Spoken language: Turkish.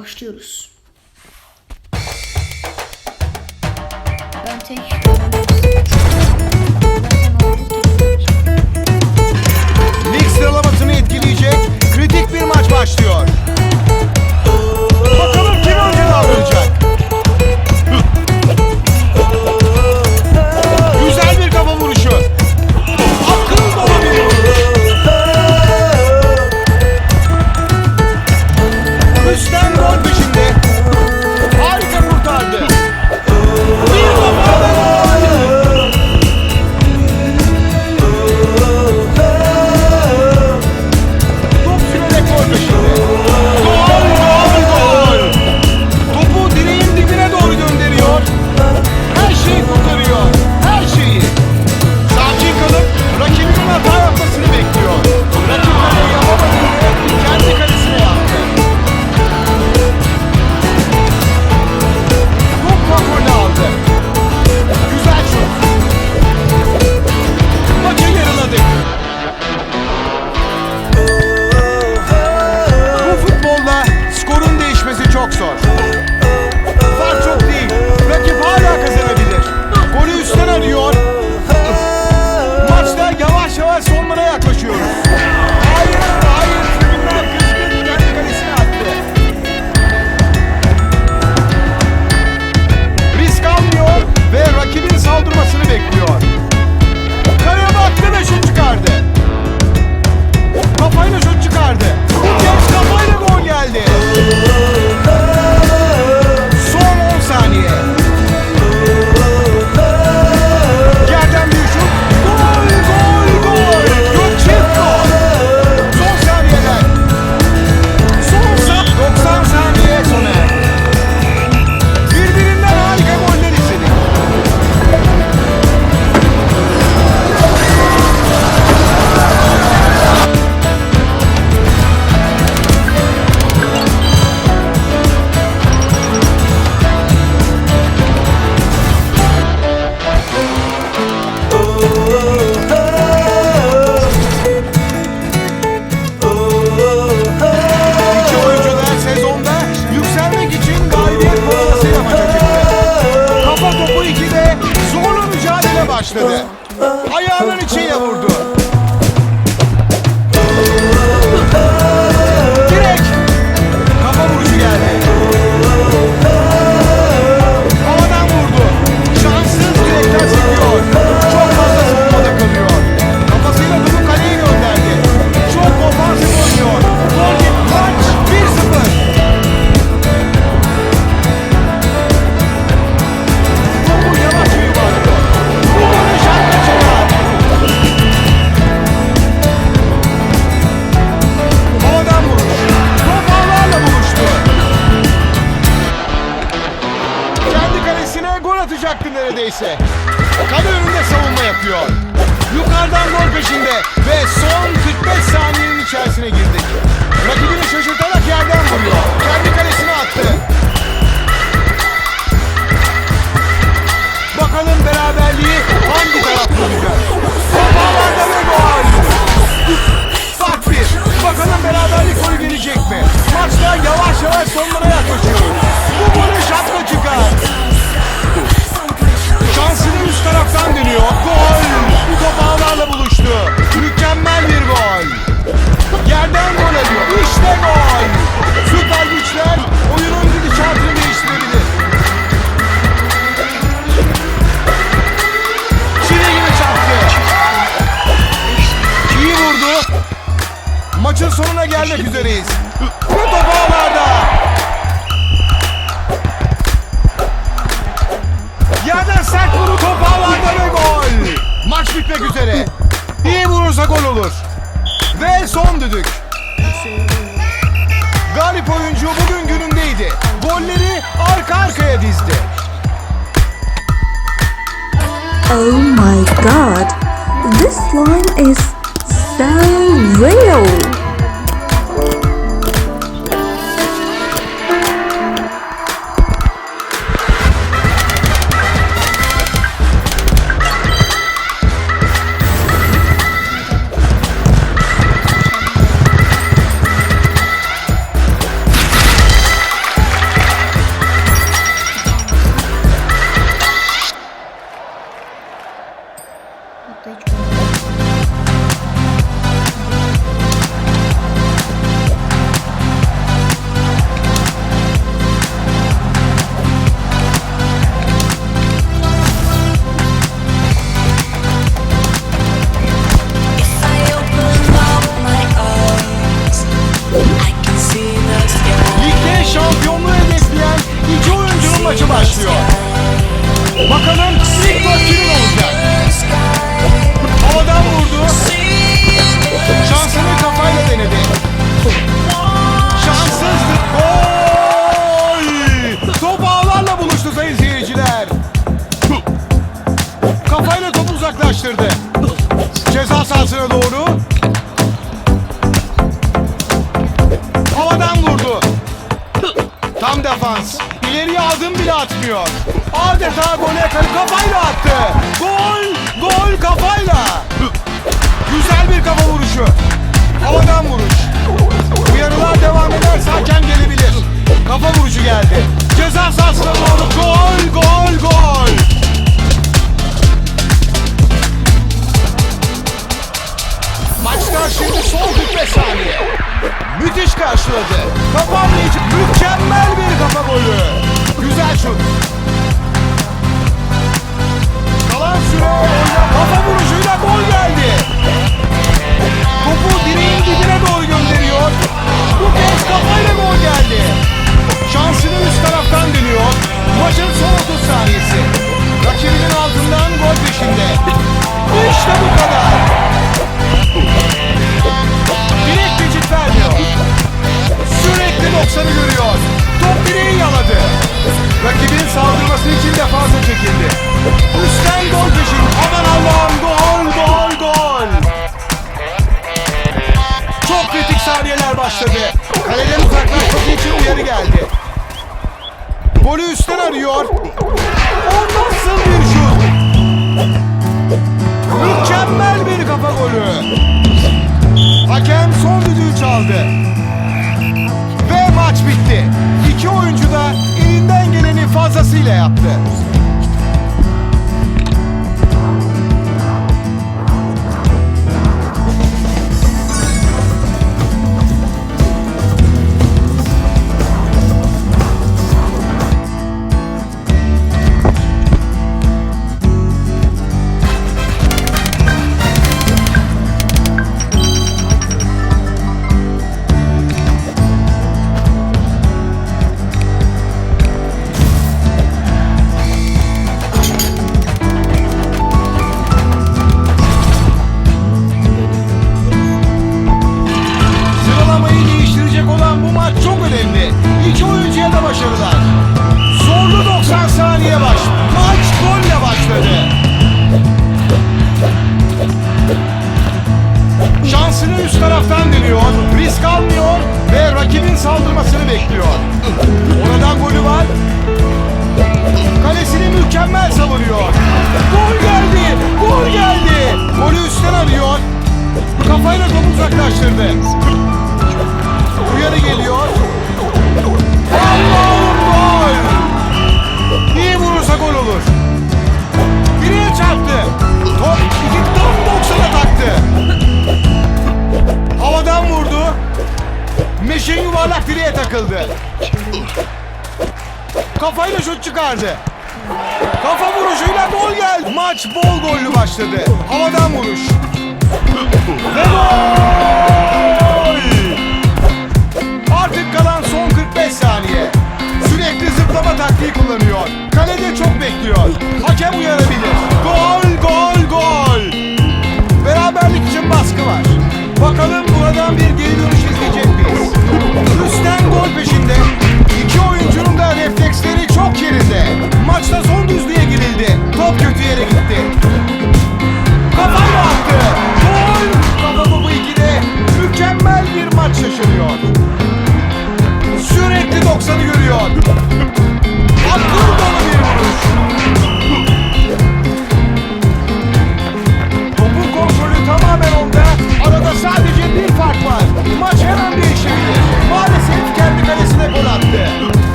başlıyoruz. Ben tek... Lig sıralamasını etkileyecek kritik bir maç başlıyor. Maçın sonuna gelmek üzereyiz. Bu top ağlarda. Yerden sert vuru top ağlarda ve gol. Maç bitmek üzere. İyi vurursa gol olur. Ve son düdük. Galip oyuncu bugün günündeydi. Golleri arka arkaya dizdi. Oh my god. This line is so real. Tam defans. İleriye adım bile atmıyor. Adeta gole kafayla attı. Gol! Gol kafayla. Güzel bir kafa vuruşu. Havadan vuruş. Uyarılar devam ederse hakem gelebilir. Kafa vuruşu geldi. Ceza sahasına doğru gol gol gol. girdi. Uyarı geliyor. Allah'ım gol! İyi vurursa gol olur. Direğe çarptı. Top iki top boksuna taktı. Havadan vurdu. Meşin yuvarlak direğe takıldı. Kafayla şut çıkardı. Kafa vuruşuyla gol geldi. Maç bol gollü başladı. Havadan vuruş.